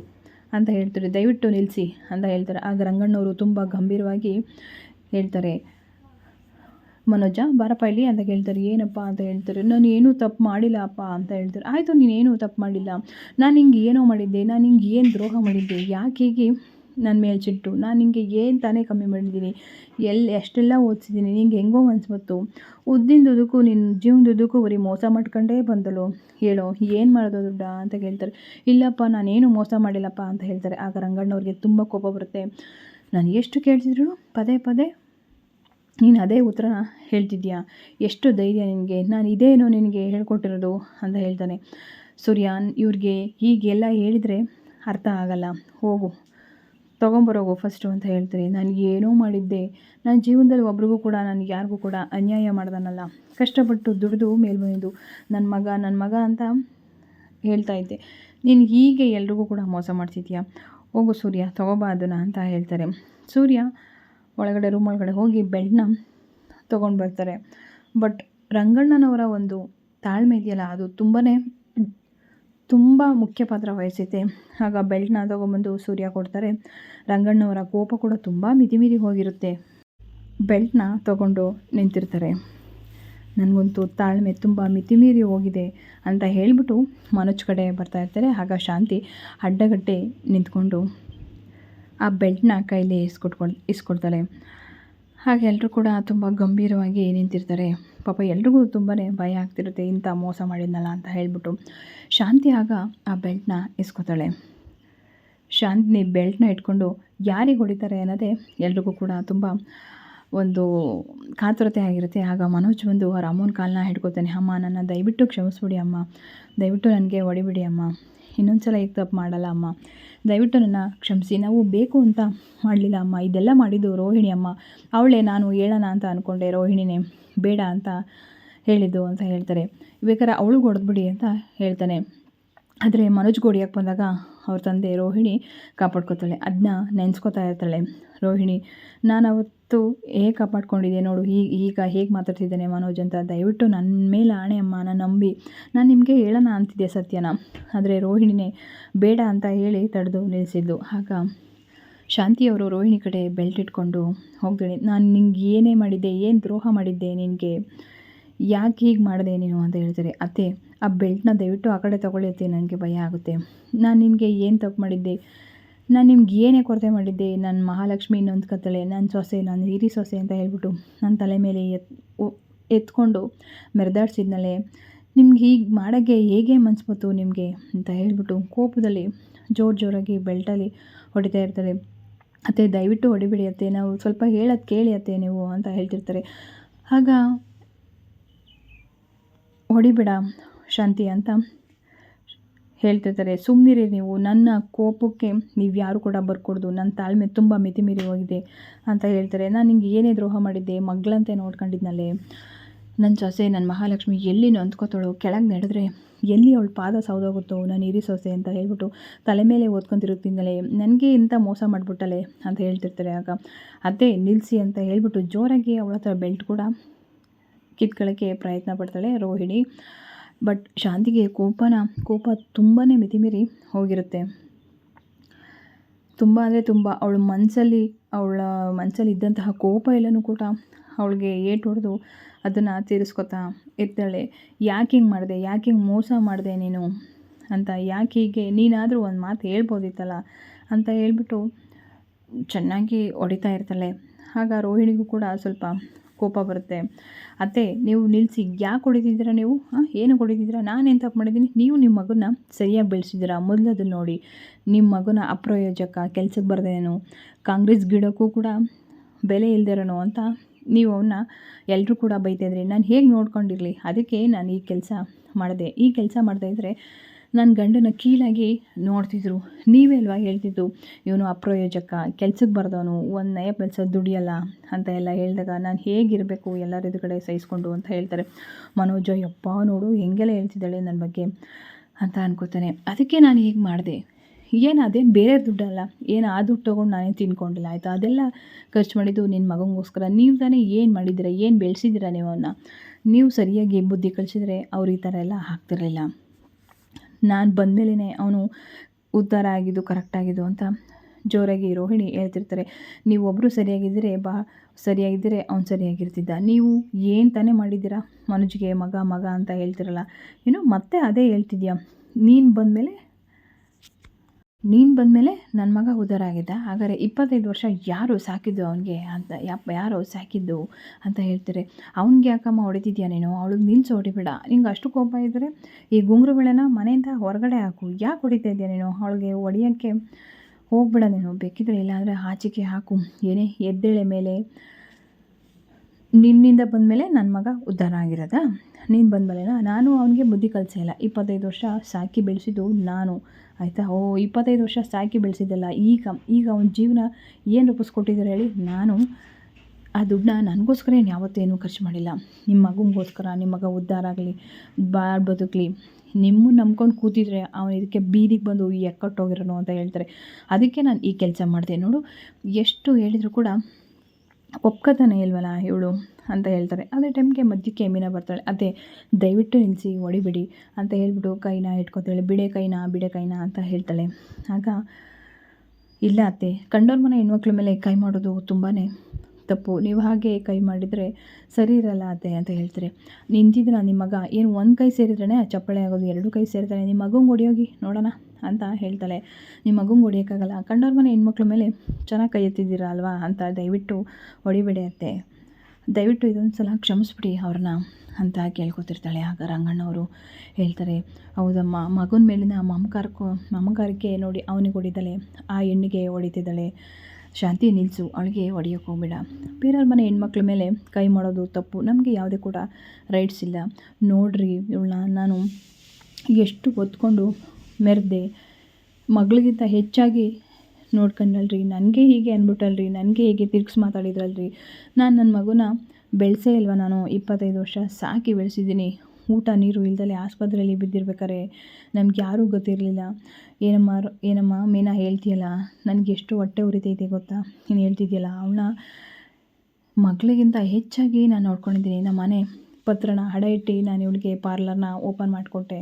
ಅಂತ ಹೇಳ್ತಾರೆ. ದಯವಿಟ್ಟು ನಿಲ್ಲಿಸಿ ಅಂತ ಹೇಳ್ತಾರೆ. ಆಗ ರಂಗಣ್ಣವರು ತುಂಬ ಗಂಭೀರವಾಗಿ ಹೇಳ್ತಾರೆ. ಮನೋಜ, ಬಾರಪ್ಪ ಇಲ್ಲಿ ಅಂತ ಕೇಳ್ತಾರೆ. ಏನಪ್ಪ ಅಂತ ಹೇಳ್ತಾರೆ. ನಾನು ಏನೂ ತಪ್ಪು ಮಾಡಿಲ್ಲಪ್ಪ ಅಂತ ಹೇಳ್ತಾರೆ. ಆಯಿತು ನೀನೇನು ತಪ್ಪು ಮಾಡಿಲ್ಲ. ನಾನು ಹಿಂಗೆ ಏನೋ ಮಾಡಿದ್ದೆ. ನಾನು ಹಿಂಗೆ ಏನು ದ್ರೋಹ ಮಾಡಿದ್ದೆ. ಯಾಕೆ ಹೀಗೆ? ನನ್ನ ಮೇಲೆ ಸಿಟ್ಟು ನಾನು ನಿಂಗೆ ಏನು ತಾನೇ ಕಮ್ಮಿ ಮಾಡಿದ್ದೀನಿ. ಎಲ್ಲಿ ಎಷ್ಟೆಲ್ಲ ಓದಿಸಿದ್ದೀನಿ. ನಿಂಗೆ ಹೆಂಗೋ ಮನ್ಸು ಬಂತು ಉದ್ದಿನದುದಕ್ಕೂ ನಿನ್ನ ಜೀವನದುದಕ್ಕೂ ಬರೀ ಮೋಸ ಮಾಡ್ಕೊಂಡೇ ಬಂದಳು. ಹೇಳೋ, ಏನು ಮಾಡೋದು ದುಡ್ಡ? ಅಂತ ಕೇಳ್ತಾರೆ. ಇಲ್ಲಪ್ಪ ನಾನೇನು ಮೋಸ ಮಾಡಿಲ್ಲಪ್ಪ ಅಂತ ಹೇಳ್ತಾರೆ. ಆಗ ರಂಗಣ್ಣವ್ರಿಗೆ ತುಂಬ ಕೋಪ ಬರುತ್ತೆ. ನಾನು ಎಷ್ಟು ಕೇಳ್ತಿದ್ರು ಪದೇ ಪದೇ ನೀನು ಅದೇ ಉತ್ತರನ ಹೇಳ್ತಿದ್ಯಾ ಎಷ್ಟು ಧೈರ್ಯ ನಿನಗೆ? ನಾನು ಇದೇನೋ ನಿನಗೆ ಹೇಳ್ಕೊಟ್ಟಿರೋದು ಅಂತ ಹೇಳ್ತಾನೆ. ಸೂರ್ಯ, ಇವ್ರಿಗೆ ಹೀಗೆಲ್ಲ ಹೇಳಿದರೆ ಅರ್ಥ ಆಗಲ್ಲ. ಹೋಗು. ತೊಗೊಂಬರೋಗು ಫಸ್ಟು ಅಂತ ಹೇಳ್ತಾರೆ ನಾನು ಏನೋ ಮಾಡಿದ್ದೆ. ನನ್ನ ಜೀವನದಲ್ಲಿ ಒಬ್ರಿಗೂ ಕೂಡ ನನಗೆ ಯಾರಿಗೂ ಕೂಡ ಅನ್ಯಾಯ ಮಾಡ್ದಾನಲ್ಲ. ಕಷ್ಟಪಟ್ಟು ದುಡಿದು ಮೇಲೆ ನನ್ನ ಮಗ ನನ್ನ ಮಗ ಅಂತ ಹೇಳ್ತಾ ಇದ್ದೆ. ನೀನು ಹೀಗೆ ಎಲ್ರಿಗೂ ಕೂಡ ಮೋಸ ಮಾಡ್ತಿದ್ಯಾ ಹೋಗು ಸೂರ್ಯ, ತೊಗೊಬಾ ಅದನ್ನು ಅಂತ ಹೇಳ್ತಾರೆ. ಸೂರ್ಯ ಒಳಗಡೆ ರೂಮ್ ಒಳಗಡೆ ಹೋಗಿ ಬೆಡ್ನ ತೊಗೊಂಡು ಬರ್ತಾರೆ. ಬಟ್ ರಂಗಣ್ಣನವರ ಒಂದು ತಾಳ್ಮೆ ಇದೆಯಲ್ಲ, ಅದು ತುಂಬಾ ತುಂಬ ಮುಖ್ಯ ಪಾತ್ರ ವಹಿಸುತ್ತೆ. ಆಗ ಬೆಲ್ಟ್ನ ತಗೊಂಬಂದು ಸೂರ್ಯ ಕೊಡ್ತಾರೆ. ರಂಗಣ್ಣವರ ಕೋಪ ಕೂಡ ತುಂಬ ಮಿತಿಮೀರಿ ಹೋಗಿರುತ್ತೆ. ಬೆಲ್ಟ್ನ ತಗೊಂಡು ನಿಂತಿರ್ತಾರೆ. ನನಗಂತೂ ತಾಳ್ಮೆ ತುಂಬ ಮಿತಿಮೀರಿ ಹೋಗಿದೆ ಅಂತ ಹೇಳಿಬಿಟ್ಟು ಮನೋಜ್ ಕಡೆ ಬರ್ತಾ ಇರ್ತಾರೆ. ಆಗ ಶಾಂತಿ ಅಡ್ಡಗಟ್ಟೆ ನಿಂತ್ಕೊಂಡು ಆ ಬೆಲ್ಟ್ನ ಕೈಲಿ ಇಸ್ಕೊಟ್ಕೊಳ್, ಇಸ್ಕೊಡ್ತಾಳೆ. ಹಾಗೆ ಎಲ್ಲರೂ ಕೂಡ ತುಂಬ ಗಂಭೀರವಾಗಿ ನಿಂತಿರ್ತಾರೆ. ಪಾಪ ಎಲ್ರಿಗೂ ತುಂಬಾ ಭಯ ಆಗ್ತಿರುತ್ತೆ, ಇಂಥ ಮೋಸ ಮಾಡಿದ್ನಲ್ಲ ಅಂತ ಹೇಳಿಬಿಟ್ಟು. ಶಾಂತಿ ಆಗ ಆ ಬೆಲ್ಟ್ನ ಇಸ್ಕೊತಾಳೆ. ಶಾಂತಿನಿ ಬೆಲ್ಟ್ನ ಇಟ್ಕೊಂಡು, ಯಾರಿಗೆ ಹೊಡಿತಾರೆ? ಅನ್ನೋದೇ ಎಲ್ರಿಗೂ ಕೂಡ ತುಂಬ ಒಂದು ಕಾತುರತೆ ಆಗಿರುತ್ತೆ. ಆಗ ಮನೋಜ್ ಬಂದು ಅವ್ರ ಅಮ್ಮನ ಕಾಲನ್ನ ಹಿಡ್ಕೊತಾನೆ, ಅಮ್ಮ ನನ್ನ ದಯವಿಟ್ಟು ಕ್ಷಮಿಸ್ಬಿಡಿ, ಅಮ್ಮ. ದಯವಿಟ್ಟು ನನಗೆ ಹೊಡಿಬಿಡಿ, ಅಮ್ಮ. ಇನ್ನೊಂದು ಸಲ ಈಗ ತಪ್ಪು ಮಾಡಲ್ಲ ಅಮ್ಮ. ದಯವಿಟ್ಟು ನನ್ನ ಕ್ಷಮಿಸಿ. ನಾವು ಬೇಕು ಅಂತ ಮಾಡಲಿಲ್ಲ ಅಮ್ಮ. ಇದೆಲ್ಲ ಮಾಡಿದ್ದು ರೋಹಿಣಿ ಅಮ್ಮ. ಅವಳೇ, ನಾನು ಹೇಳೋಣ ಅಂತ ಅಂದ್ಕೊಂಡೆ ರೋಹಿಣಿನೇ. ಬೇಡ ಅಂತ ಹೇಳಿದ್ದು ಅಂತ ಹೇಳ್ತಾರೆ. ಬೇಕಾದ್ರೆ ಅವಳು ಹೊಡೆದ್ಬಿಡಿ ಅಂತ ಹೇಳ್ತಾನೆ. ಆದರೆ ಮನೋಜ್ ಗೋಡಿಯಾಗಿ ಬಂದಾಗ ಅವ್ರ ತಂದೆ ರೋಹಿಣಿ ಕಾಪಾಡ್ಕೊತಾಳೆ. ಅದನ್ನ ನೆನೆಸ್ಕೊತಾ ಇರ್ತಾಳೆ. ರೋಹಿಣಿ ನಾನು ಅವತ್ತು ಹೇಗೆ ಕಾಪಾಡ್ಕೊಂಡಿದ್ದೆ ನೋಡು ಈಗ ಈಗ ಹೇಗೆ ಮಾತಾಡ್ತಿದ್ದೇನೆ ಮನೋಜ್ ಅಂತ ದಯವಿಟ್ಟು ನನ್ನ ಮೇಲೆ ಆಣೆ ಅಮ್ಮ, ನಾನು ನಂಬಿ. ನಾನು ನಿಮಗೆ ಹೇಳೋಣ ಅಂತಿದ್ದೆ ಸತ್ಯನ. ಆದರೆ ರೋಹಿಣಿನೇ ಬೇಡ ಅಂತ ಹೇಳಿ ತಡೆದು ನಿಲ್ಲಿಸಿದ್ದು ಆಗ ಶಾಂತಿಯವರು ರೋಹಿಣಿ ಕಡೆ ಬೆಲ್ಟ್ ಇಟ್ಕೊಂಡು ಹೋಗ್ತಾಳೆ ನಾನು ನಿಂಗೆ ಏನೇ ಮಾಡಿದ್ದೆ, ಏನು ದ್ರೋಹ ಮಾಡಿದ್ದೆ ನಿನಗೆ, ಯಾಕೆ ಹೀಗೆ ಮಾಡಿದೆ ನೀನು ಅಂತ ಹೇಳ್ತಾರೆ. ಅತ್ತೆ ಆ ಬೆಲ್ಟ್ನ ದಯವಿಟ್ಟು ಆ ಕಡೆ ತೊಗೊಳ್ಳುತ್ತೆ ನನಗೆ ಭಯ ಆಗುತ್ತೆ. ನಾನು ನಿನಗೆ ಏನು ತಪ್ಪು ಮಾಡಿದ್ದೆ? ನಾನು ನಿಮ್ಗೆ ಏನೇ ಕೊರತೆ ಮಾಡಿದ್ದೆ ನನ್ನ ಮಹಾಲಕ್ಷ್ಮಿ ಇನ್ನೊಂದು ಕತ್ತಳೆ ನನ್ನ ಸೊಸೆ ನನ್ನ ಹಿರಿ ಸೊಸೆ ಅಂತ ಹೇಳ್ಬಿಟ್ಟು ನನ್ನ ತಲೆ ಮೇಲೆ ಎತ್ ಎತ್ಕೊಂಡು ಮೆರೆದಾಡ್ಸಿದ್ನಲ್ಲೆ, ನಿಮ್ಗೆ ಹೀಗೆ ಮಾಡೋಕ್ಕೆ ಹೇಗೆ ಮನ್ಸು ನಿಮಗೆ ಅಂತ ಹೇಳ್ಬಿಟ್ಟು ಕೋಪದಲ್ಲಿ ಜೋರು ಜೋರಾಗಿ ಬೆಲ್ಟಲ್ಲಿ ಹೊಡಿತಾ ಇರ್ತಾರೆ. ಅತ್ತೆ, ದಯವಿಟ್ಟು ಹೊಡಿಬಿಡಿ ಅತ್ತೆ, ನಾವು ಸ್ವಲ್ಪ ಹೇಳೋದು ಕೇಳಿ ಅತ್ತೆ ನೀವು ಅಂತ ಹೇಳ್ತಿರ್ತಾರೆ. ಆಗ, ಹೊಡಿಬೇಡ ಶಾಂತಿ ಅಂತ ಹೇಳ್ತಿರ್ತಾರೆ ಸುಮ್ಮನಿರಿ ನೀವು. ನನ್ನ ಕೋಪಕ್ಕೆ ನೀವು ಯಾರು ಕೂಡ ಬರ್ಕೊಡ್ದು. ನನ್ನ ತಾಳ್ಮೆ ತುಂಬ ಮಿತಿಮೀರಿ ಹೋಗಿದೆ ಅಂತ ಹೇಳ್ತಾರೆ. ನಾನು ನಿಂಗೆ ಏನೇ ದ್ರೋಹ ಮಾಡಿದ್ದೆ, ಮಗಳಂತೆ ನೋಡ್ಕೊಂಡಿದ್ನಲ್ಲೇ. ನನ್ನ ಸೊಸೆ ನನ್ನ ಮಹಾಲಕ್ಷ್ಮಿ ಎಲ್ಲಿ ನೊಂದ್ಕೋತಾಳೋ ಕೆಳಗೆ ನಡೆದ್ರೆ ಎಲ್ಲಿ ಅವಳು ಪಾದ ಸೌದೋಗುತ್ತೋ, ನಾನು ಇರಿ ಸೊಸೆ ಅಂತ ಹೇಳ್ಬಿಟ್ಟು ತಲೆ ಮೇಲೆ ಓದ್ಕೊಂತಿರುತ್ತೀನಲ್ಲೇ ನನಗೆ ಇಂಥ ಮೋಸ ಮಾಡಿಬಿಟ್ಟಲೆ ಅಂತ ಹೇಳ್ತಿರ್ತಾರೆ ಆಗ. ಅದೇ ನಿಲ್ಲಿಸಿ ಅಂತ ಹೇಳ್ಬಿಟ್ಟು ಜೋರಾಗಿ ಅವಳ ಹತ್ರ ಬೆಲ್ಟ್ ಕೂಡ ಕಿತ್ಕೊಳ್ಳೋಕ್ಕೆ ಪ್ರಯತ್ನ ಪಡ್ತಾಳೆ ರೋಹಿಣಿ. ಬಟ್ ಶಾಂತಿಗೆ ಕೋಪನ, ಕೋಪ ತುಂಬಾ ಮಿತಿಮೀರಿ ಹೋಗಿರುತ್ತೆ. ತುಂಬ ಅಂದರೆ ತುಂಬ ಅವಳ ಮನಸ್ಸಲ್ಲಿ ಅವಳ ಮನಸ್ಸಲ್ಲಿ ಇದ್ದಂತಹ ಕೋಪ ಎಲ್ಲನೂ ಕೂಡ ಅವಳಿಗೆ ಏಟು ಹೊಡೆದು ಅದನ್ನು ತೀರಿಸ್ಕೊತಾ ಇರ್ತಾಳೆ ಯಾಕೆ ಹಿಂಗೆ ಮಾಡಿದೆ? ಯಾಕೆ ಹಿಂಗೆ ಮೋಸ ಮಾಡಿದೆ ನೀನು? ಅಂತ ಯಾಕೆ ಹೀಗೆ ನೀನಾದರೂ ಒಂದು ಮಾತು ಹೇಳ್ಬೋದಿತ್ತಲ್ಲ ಅಂತ ಹೇಳ್ಬಿಟ್ಟು ಚೆನ್ನಾಗಿ ಹೊಡಿತಾ ಇರ್ತಾಳೆ. ಆಗ ರೋಹಿಣಿಗೂ ಕೂಡ ಸ್ವಲ್ಪ ಕೋಪ ಬರುತ್ತೆ. ಅತ್ತೆ, ನೀವು ನಿಲ್ಲಿಸಿ ಯಾಕೆ ಹೊಡಿತಿದ್ದೀರಾ ನೀವು? ಏನು ಹೊಡಿತಿದ್ದೀರಾ? ನಾನು ತಪ್ಪು ಮಾಡಿದ್ದೀನಿ? ನೀವು ನಿಮ್ಮ ಮಗನ ಸರಿಯಾಗಿ ಬೆಳೆಸಿದ್ದೀರಾ? ಮೊದಲು ಅದನ್ನು ನೋಡಿ. ನಿಮ್ಮ ಮಗನ ಅಪ್ರಯೋಜಕ ಕೆಲಸಕ್ಕೆ ಬರ್ದೇನು, ಕಾಂಗ್ರೆಸ್ ಗಿಡಕ್ಕೂ ಕೂಡ ಬೆಲೆ ಇಲ್ದಿರೋನು ಅಂತ ನೀವು ಅವನ್ನ ಎಲ್ಲರೂ ಕೂಡ ಬೈತಾಯಿದ್ರಿ ನಾನು ಹೇಗೆ ನೋಡ್ಕೊಂಡಿರಲಿ? ಅದಕ್ಕೆ ನಾನು ಈ ಕೆಲಸ ಮಾಡಿದೆ. ಈ ಕೆಲಸ ಮಾಡ್ತಾಯಿದ್ರೆ ನನ್ನ ಗಂಡನ ಕೀಳಾಗಿ ನೋಡ್ತಿದ್ರು. ನೀವೇ ಅಲ್ವಾ ಹೇಳ್ತಿದ್ದು? ಇವನು ಅಪ್ರಯೋಜಕ ಕೆಲ್ಸಕ್ಕೆ ಬರ್ದವನು, ಒಂದು ನಯ ಕೆಲಸ ದುಡಿಯಲ್ಲ ಅಂತ ಎಲ್ಲ ಹೇಳಿದಾಗ ನಾನು ಹೇಗಿರಬೇಕು ಎಲ್ಲರ ಎದುರುಗಡೆ ಸಹಿಸ್ಕೊಂಡು ಅಂತ ಹೇಳ್ತಾರೆ. ಮನೋಜ, ಯಪ್ಪ ನೋಡು, ಹೆಂಗೆಲ್ಲ ಹೇಳ್ತಿದ್ದಾಳೆ ನನ್ನ ಬಗ್ಗೆ ಅಂತ ಅನ್ಕೋತಾನೆ. ಅದಕ್ಕೆ ನಾನು ಹೀಗೆ ಮಾಡಿದೆ. ಏನು ಅದೇನು ಬೇರೆ ದುಡ್ಡಲ್ಲ, ಏನು ಆ ದುಡ್ಡು ತೊಗೊಂಡು ನಾನೇನು ತಿನ್ಕೊಂಡಿಲ್ಲ, ಆಯಿತಾ? ಅದೆಲ್ಲ ಖರ್ಚು ಮಾಡಿದ್ದು ನಿನ್ನ ಮಗನಿಗೋಸ್ಕರ ನೀವು ತಾನೇ ಏನು ಮಾಡಿದ್ದೀರಾ, ಏನು ಬೆಳೆಸಿದ್ದೀರಾ ನೀವು ಅವನ್ನ ನೀವು ಸರಿಯಾಗಿ ಬುದ್ಧಿ ಕಲಿಸಿದ್ರೆ ಅವ್ರು ಈ ಥರ ಎಲ್ಲ ಆಗ್ತಿರಲಿಲ್ಲ. ನಾನು ಬಂದಮೇಲೆ ಅವನು ಉದ್ಧಾರ ಆಗಿದ್ದು ಕರೆಕ್ಟಾಗಿದ್ದು ಅಂತ ಜೋರಾಗಿ ರೋಹಿಣಿ ಹೇಳ್ತಿರ್ತಾರೆ. ನೀವು ಒಬ್ಬರು ಸರಿಯಾಗಿದ್ದರೆ, ಬಾ, ಸರಿಯಾಗಿದ್ದರೆ, ಅವ್ನು ಸರಿಯಾಗಿರ್ತಿದ್ದ. ನೀವು ಏನು ತಾನೇ ಮಾಡಿದ್ದೀರಾ? ಮನುಜಿಗೆ ಮಗ ಮಗ ಅಂತ ಹೇಳ್ತಿರಲ್ಲ. ಏನು ಮತ್ತೆ ಅದೇ ಹೇಳ್ತಿದ್ಯಾ? ನೀನು ಬಂದಮೇಲೆ ನೀನು ಬಂದಮೇಲೆ ನನ್ನ ಮಗ ಉದ್ಧಾರ ಆಗಿದ್ದ ಹಾಗಾದರೆ ಇಪ್ಪತ್ತೈದು ವರ್ಷ ಯಾರು ಸಾಕಿದ್ದು ಅವನಿಗೆ? ಅಂತ ಯಪ್ಪ ಯಾರು ಸಾಕಿದ್ದು ಅಂತ ಹೇಳ್ತಾರೆ. ಅವ್ನಿಗೆ ಯಾಕಮ್ಮ ಹೊಡಿತಿದ್ಯಾ ನೀನು? ಅವಳಿಗೆ ನಿಲ್ಸು, ಹೊಡಿಬೇಡ. ನಿಂಗೆ ಅಷ್ಟು ಕೋಪ ಇದ್ದರೆ ಈ ಗುಂಗ್ರು ಬೆಳೆನ ಮನೆಯಿಂದ ಹೊರಗಡೆ ಹಾಕು. ಯಾಕೆ ಹೊಡಿತಾ ಇದೆಯಾ ನೀನು? ಅವಳಿಗೆ ಹೊಡಿಯೋಕ್ಕೆ ಹೋಗ್ಬೇಡ ನೀನು. ಬೇಕಿದ್ರೆ ಇಲ್ಲಾಂದರೆ ಆಚೆಗೆ ಹಾಕು. ಏನೇ ಎದ್ದೇಳೆ ಮೇಲೆ ನಿನ್ನಿಂದ ಬಂದಮೇಲೆ ನನ್ನ ಮಗ ಉದ್ಧಾರ ಆಗಿರೋದ? ನೀನು ಬಂದಮೇಲೆನಾ? ನಾನು ಅವನಿಗೆ ಬುದ್ಧಿ ಕಲಿಸಿಲ್ಲ ಇಪ್ಪತ್ತೈದು ವರ್ಷ ಸಾಕಿ ಬೆಳೆಸಿದ್ದು ನಾನು. ಆಯಿತಾ? ಓ, ಇಪ್ಪತ್ತೈದು ವರ್ಷ ಸಾಕಿ ಬೆಳೆಸಿದ್ದಲ್ಲ. ಈಗ ಈಗ ಅವನ ಜೀವನ ಏನು ರೂಪಿಸ್ಕೊಟ್ಟಿದ್ದಾರೆ ಹೇಳಿ ನಾನು ಆ ದುಡ್ಡನ್ನ ನನಗೋಸ್ಕರ ಏನು ಯಾವತ್ತೇನೂ ಖರ್ಚು ಮಾಡಿಲ್ಲ. ನಿಮ್ಮ ಮಗನಿಗೋಸ್ಕರ ನಿಮ್ಮ ಮಗ ಉದ್ಧಾರ ಆಗಲಿ, ಬಾಳ್ ಬದುಕಲಿ, ನಿಮ್ಮನ್ನು ನಂಬ್ಕೊಂಡು ಕೂತಿದ್ರೆ ಅವನು ಇದಕ್ಕೆ ಬೀದಿಗೆ ಬಂದು ಎಕ್ಕಟ್ಟೋಗಿರೋನು ಅಂತ ಹೇಳ್ತಾರೆ. ಅದಕ್ಕೆ ನಾನು ಈ ಕೆಲಸ ಮಾಡಿದೆ. ನೋಡು, ಎಷ್ಟು ಹೇಳಿದರೂ ಕೂಡ ಒಪ್ಕೋತಾನೆ ಇಲ್ವಲ್ಲ ಇವಳು? ಅಂತ ಹೇಳ್ತಾರೆ. ಅದೇ ಟೈಮ್ಗೆ ಮಧ್ಯಕ್ಕೆ ಮೀನ ಬರ್ತಾಳೆ. ಅದೇ, ದಯವಿಟ್ಟು ನಿಲ್ಲಿಸಿ ಹೊಡಿಬಿಡಿ ಅಂತ ಹೇಳ್ಬಿಟ್ಟು ಕೈನ ಇಟ್ಕೊತಾಳೆ. ಬಿಡೆ ಕೈನ ಬಿಡೆ ಕೈನ ಅಂತ ಹೇಳ್ತಾಳೆ. ಆಗ, ಇಲ್ಲ ಅತ್ತೆ ಕಂಡೋರ್ ಮನೆ ಹೆಣ್ಮಕ್ಳ ಮೇಲೆ ಕೈ ಮಾಡೋದು ತುಂಬಾ ತಪ್ಪು. ನೀವು ಹಾಗೆ ಕೈ ಮಾಡಿದರೆ ಸರಿ ಇರಲ್ಲ ಅತ್ತೆ ಅಂತ ಹೇಳ್ತಾರೆ. ನಿಂತಿದ್ರೆ ನಿಮ್ಮ ಮಗ? ಏನು ಒಂದು ಕೈ ಸೇರಿದ್ರೇ ಚಪ್ಪಳೆ ಆಗೋದು, ಎರಡು ಕೈ ಸೇರ್ತಾನೆ ನಿಮ್ಮ ಮಗಂಗೆ ಹೊಡಿಯೋಗಿ ನೋಡೋಣ ಅಂತ ಹೇಳ್ತಾಳೆ. ನಿಮ್ಮ ಮಗಂಗೆ ಹೊಡಿಯೋಕ್ಕಾಗಲ್ಲ. ಕಂಡೋರ್ ಮನೆ ಹೆಣ್ಮಕ್ಳ ಮೇಲೆ ಚೆನ್ನಾಗಿ ಕೈ ಎತ್ತಿದ್ದೀರಾ ಅಲ್ವಾ ಅಂತ ದಯವಿಟ್ಟು ಹೊಡಿಬೇಡಿ ಅತ್ತೆ. ದಯವಿಟ್ಟು ಇದೊಂದು ಸಲ ಕ್ಷಮಿಸ್ಬಿಡಿ ಅವ್ರನ್ನ ಅಂತ ಕೇಳ್ಕೊತಿರ್ತಾಳೆ. ಆಗ ರಂಗಣ್ಣವರು ಹೇಳ್ತಾರೆ, ಹೌದಮ್ಮ, ಮಗನ ಮೇಲಿನ ಮಮಕಾರಕ್ಕೂ ಮಮಕಾರಕ್ಕೆ ನೋಡಿ ಅವನಿಗೆ ಹೊಡಿತಾಳೆ ಆ ಹೆಣ್ಣಿಗೆ ಹೊಡಿತಿದ್ದಾಳೆ. ಶಾಂತಿ ನಿಲ್ಲಿಸು ಅವಳಿಗೆ ಹೊಡೆಯೋಕೆ ಹೋಗ್ಬೇಡ. ಬೇರೆಯವ್ರ ಮನೆ ಹೆಣ್ಮಕ್ಳ ಮೇಲೆ ಕೈ ಮಾಡೋದು ತಪ್ಪು, ನಮಗೆ ಯಾವುದೇ ಕೂಡ ರೈಟ್ಸ್ ಇಲ್ಲ. ನೋಡ್ರಿ ಇವಳನ್ನ, ನಾನು ಎಷ್ಟು ಹೊತ್ಕೊಂಡು ಮೆರೆದೆ, ಮಗಳಿಗಿಂತ ಹೆಚ್ಚಾಗಿ ನೋಡ್ಕೊಂಡಲ್ರಿ, ನನಗೆ ಹೀಗೆ ಅಂದ್ಬಿಟ್ಟಲ್ರಿ ನನಗೆ ಹೀಗೆ ತಿರ್ಗಿಸಿ ಮಾತಾಡಿದ್ರಲ್ರಿ. ನಾನು ನನ್ನ ಮಗುನ ಬೆಳೆಸೇ ಇಲ್ವ ನಾನು? ಇಪ್ಪತ್ತೈದು ವರ್ಷ ಸಾಕಿ ಬೆಳೆಸಿದ್ದೀನಿ. ಊಟ ನೀರು ಇಲ್ದಲೆ ಆಸ್ಪತ್ರೆಯಲ್ಲಿ ಬಿದ್ದಿರ್ಬೇಕಾರೆ ನಮ್ಗೆ ಯಾರೂ ಗೊತ್ತಿರಲಿಲ್ಲ. ಏನಮ್ಮ ಏನಮ್ಮ ಮೀನಾ ಹೇಳ್ತೀಯಲ್ಲ, ನನಗೆ ಎಷ್ಟು ಹೊಟ್ಟೆ ಉರಿತೈತೆ ಗೊತ್ತಾ? ನೀನು ಹೇಳ್ತಿದ್ಯಲ್ಲ ಅವಳನ್ನ ಮಗಳಿಗಿಂತ ಹೆಚ್ಚಾಗಿ ನಾನು ನೋಡ್ಕೊಂಡಿದ್ದೀನಿ. ನಮ್ಮ ಮನೆ ಪತ್ರನ ಹಡ ಇಟ್ಟು ನಾನು ಇವಳಿಗೆ ಪಾರ್ಲರ್ನ ಓಪನ್ ಮಾಡಿಕೊಟ್ಟೆ.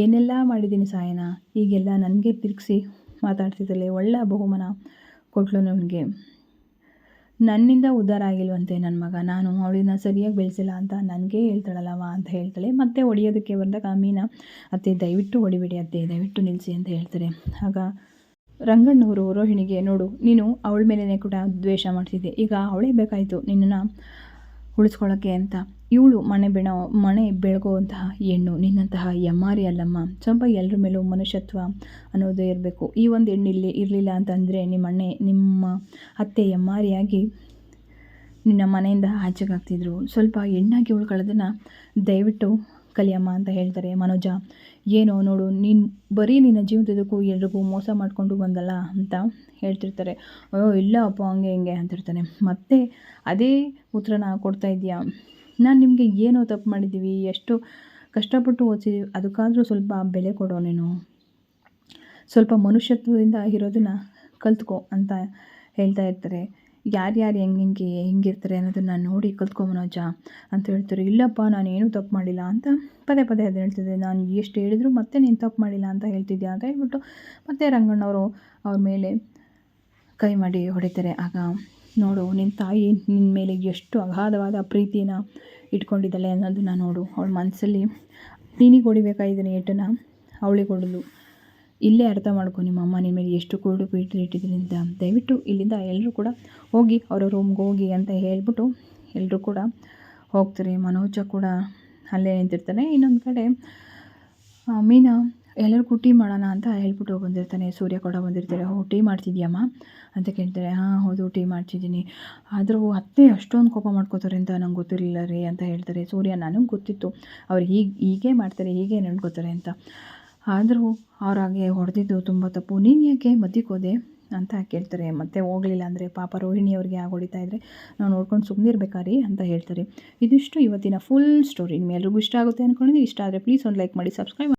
ಏನೆಲ್ಲ ಮಾಡಿದ್ದೀನಿ ಸಾಯನ? ಈಗೆಲ್ಲ ನನಗೆ ತಿರುಗಿಸಿ ಮಾತಾಡ್ತಿದ್ದಾಳೆ ಒಳ್ಳೆಯ ಬಹುಮಾನ ಕೊಟ್ಟಳು ನನಗೆ. ನನ್ನಿಂದ ಉದ್ಧಾರ ಆಗಿಲ್ವಂತೆ ನನ್ನ ಮಗ. ನಾನು ಅವಳನ್ನ ಸರಿಯಾಗಿ ಬೆಳೆಸಿಲ್ಲ ಅಂತ ನನಗೆ ಹೇಳ್ತಾಳಲ್ಲವ ಅಂತ ಹೇಳ್ತಾಳೆ. ಮತ್ತೆ ಹೊಡಿಯೋದಕ್ಕೆ ಬಂದಾಗ ಮೀನ, ಅತ್ತೆ, ದಯವಿಟ್ಟು ಹೊಡಿಬೇಡಿ ಅತ್ತೆ, ದಯವಿಟ್ಟು ನಿಲ್ಲಿಸಿ ಅಂತ ಹೇಳ್ತಾರೆ. ಆಗ ರಂಗಣ್ಣವರು ರೋಹಿಣಿಗೆ, ನೋಡು, ನೀನು ಅವಳ ಮೇಲೇ ಕೂಡ ದ್ವೇಷ ಮಾಡ್ತಿದ್ದೆ. ಈಗ ಅವಳೇ ಬೇಕಾಯಿತು ನಿನ್ನನ್ನು ಉಳಿಸ್ಕೊಳ್ಳೋಕ್ಕೆ ಅಂತ. ಇವಳು ಮನೆ ಬೆಣ, ಮನೆ ಬೆಳಗುವಂತಹ ಹೆಣ್ಣು, ನಿನ್ನಂತಹ ಎಮ್ಮಾರಿ ಅಲ್ಲಮ್ಮ. ಸ್ವಲ್ಪ ಎಲ್ಲರ ಮೇಲೂ ಮನುಷ್ಯತ್ವ ಅನ್ನೋದೇ ಇರಬೇಕು. ಈ ಒಂದು ಹೆಣ್ಣು ಇಲ್ಲಿ ಇರಲಿಲ್ಲ ಅಂತಂದರೆ ನಿಮ್ಮ ಅಣ್ಣೆ, ನಿಮ್ಮ ಅತ್ತೆ ಎಮ್ಮಾರಿಯಾಗಿ ನಿನ್ನ ಮನೆಯಿಂದ ಆಚೆಗಾಗ್ತಿದ್ರು ಸ್ವಲ್ಪ ಹೆಣ್ಣಾಗಿ ಉಳ್ಕೊಳ್ಳೋದನ್ನು ದಯವಿಟ್ಟು ಕಲಿಯಮ್ಮ ಅಂತ ಹೇಳ್ತಾರೆ ಮನೋಜ. ಏನೋ ನೋಡು, ನೀನು ಬರೀ ನಿನ್ನ ಜೀವನದಕ್ಕೂ ಎಲ್ರಿಗೂ ಮೋಸ ಮಾಡಿಕೊಂಡು ಬಂದಲ್ಲ ಅಂತ ಹೇಳ್ತಿರ್ತಾರೆ. ಅಯ್ಯೋ, ಇಲ್ಲ ಅಪ್ಪ, ಹಂಗೆ ಹಿಂಗೆ ಅಂತಿರ್ತಾನೆ. ಮತ್ತೆ ಅದೇ ಉತ್ತರನ ಕೊಡ್ತಾ ಇದೆಯಾ ನಾನು ನಿಮಗೆ ಏನೋ ತಪ್ಪು ಮಾಡಿದ್ದೀವಿ ಎಷ್ಟು ಕಷ್ಟಪಟ್ಟು ಓದಿಸಿದ್ದೀವಿ ಅದಕ್ಕಾದರೂ ಸ್ವಲ್ಪ ಬೆಲೆ ಕೊಡೋ ನೀನು. ಸ್ವಲ್ಪ ಮನುಷ್ಯತ್ವದಿಂದ ಇರೋದನ್ನು ಕಲ್ತ್ಕೊ ಅಂತ ಹೇಳ್ತಾ ಇರ್ತಾರೆ. ಯಾರ್ಯಾರು ಹೆಂಗೆ ಹೆಂಗೆ ಹೆಂಗಿರ್ತಾರೆ ಅನ್ನೋದನ್ನು ನೋಡಿ ಕಲ್ತ್ಕೊ ಮನೋಜ ಅಂತ ಹೇಳ್ತಾರೆ. ಇಲ್ಲಪ್ಪ, ನಾನು ಏನೂ ತಪ್ಪು ಮಾಡಿಲ್ಲ ಅಂತ ಪದೇ ಪದೇ ಅದು ಹೇಳ್ತಿದ್ದೆ. ನಾನು ಎಷ್ಟು ಹೇಳಿದ್ರು ಮತ್ತೆ ನೀನು ತಪ್ಪು ಮಾಡಿಲ್ಲ ಅಂತ ಹೇಳ್ತಿದ್ದೆ ಅಂತ ಹೇಳ್ಬಿಟ್ಟು ಮತ್ತೆ ರಂಗಣ್ಣವರು ಅವ್ರ ಮೇಲೆ ಕೈ ಮಾಡಿ ಹೊಡಿತಾರೆ. ಆಗ ನೋಡು ನಿನ್ನ ತಾಯಿ ನಿನ್ನ ಮೇಲೆ ಎಷ್ಟು ಅಗಾಧವಾದ ಪ್ರೀತಿನ ಇಟ್ಕೊಂಡಿದ್ದಾಳೆ ಅನ್ನೋದನ್ನು ನೋಡು. ಅವಳ ಮನಸ್ಸಲ್ಲಿ ನೀನಿಗೆ ಹೊಡಿಬೇಕಾಗಿದ್ದೀನಿ ಏಟನ್ನು ಅವಳಿಗೆ ಹೊಡೆದು ಇಲ್ಲೇ ಅರ್ಥ ಮಾಡ್ಕೊ, ನಿಮ್ಮ ಅಮ್ಮ ನಿಮ್ಮ ಮೇಲೆ ಎಷ್ಟು ಕುರುಡು ಪ್ರೀತಿ ಇಟ್ಟಿದ್ದೀನಿ ಅಂತ. ದಯವಿಟ್ಟು ಇಲ್ಲಿಂದ ಎಲ್ಲರೂ ಕೂಡ ಹೋಗಿ ಅವರ ರೂಮ್ಗೆ ಹೋಗಿ ಅಂತ ಹೇಳ್ಬಿಟ್ಟು ಎಲ್ಲರೂ ಕೂಡ ಹೋಗ್ತಾರೆ. ಮನೋಜ ಕೂಡ ಅಲ್ಲೇ ನಿಂತಿರ್ತಾನೆ. ಇನ್ನೊಂದು ಕಡೆ ಮೀನಾ ಎಲ್ಲರಿಗೂ ಟೀ ಮಾಡೋಣ ಅಂತ ಹೇಳ್ಬಿಟ್ಟು ಬಂದಿರ್ತಾನೆ. ಸೂರ್ಯ ಕೂಡ ಬಂದಿರ್ತಾರೆ ಹೋ ಟೀ ಮಾಡ್ತಿದ್ಯಮ್ಮ? ಅಂತ ಕೇಳ್ತಾರೆ, ಹಾಂ, ಹೌದು, ಟೀ ಮಾಡ್ತಿದ್ದೀನಿ. ಆದರೂ ಅತ್ತೆ ಅಷ್ಟೊಂದು ಕೋಪ ಮಾಡ್ಕೋತಾರೆ ಅಂತ ನಂಗೆ ಗೊತ್ತಿರಲಿಲ್ಲ ರೀ ಅಂತ ಹೇಳ್ತಾರೆ. ಸೂರ್ಯ, ನನಗೆ ಗೊತ್ತಿತ್ತು. ಅವ್ರು ಹೀಗೆ ಹೀಗೆ ಮಾಡ್ತಾರೆ, ಹೀಗೆ ನೆನ್ಕೋತಾರೆ ಅಂತ. ಆದರೂ ಅವ್ರಾಗೆ ಹೊಡೆದಿದ್ದು ತುಂಬ ತಪ್ಪು. ನೀನು ಯಾಕೆ ಮದ್ದಿಕ್ಕೋದೆ ಅಂತ ಕೇಳ್ತಾರೆ. ಮತ್ತೆ ಹೋಗಲಿಲ್ಲ ಅಂದರೆ ಪಾಪ ರೋಹಿಣಿಯವ್ರಿಗೆ ಆಗಿ ಹೊಡಿತಾ ಇದ್ದರೆ ನಾವು ನೋಡ್ಕೊಂಡು ಸುಮ್ಮನಿರ್ಬೇಕಾರಿ ಅಂತ ಹೇಳ್ತಾರೆ. ಇದಿಷ್ಟು ಇವತ್ತಿನ ಫುಲ್ ಸ್ಟೋರಿ ನಿಮ್ಮೆಲ್ರಿಗೂ ಇಷ್ಟ ಆಗುತ್ತೆ ಅಂದ್ಕೊಂಡಿದ್ದೀನಿ ಇಷ್ಟ ಆದರೆ ಪ್ಲೀಸ್ ಒಂದು ಲೈಕ್ ಮಾಡಿ ಸಬ್ಸ್ಕ್ರೈಬ್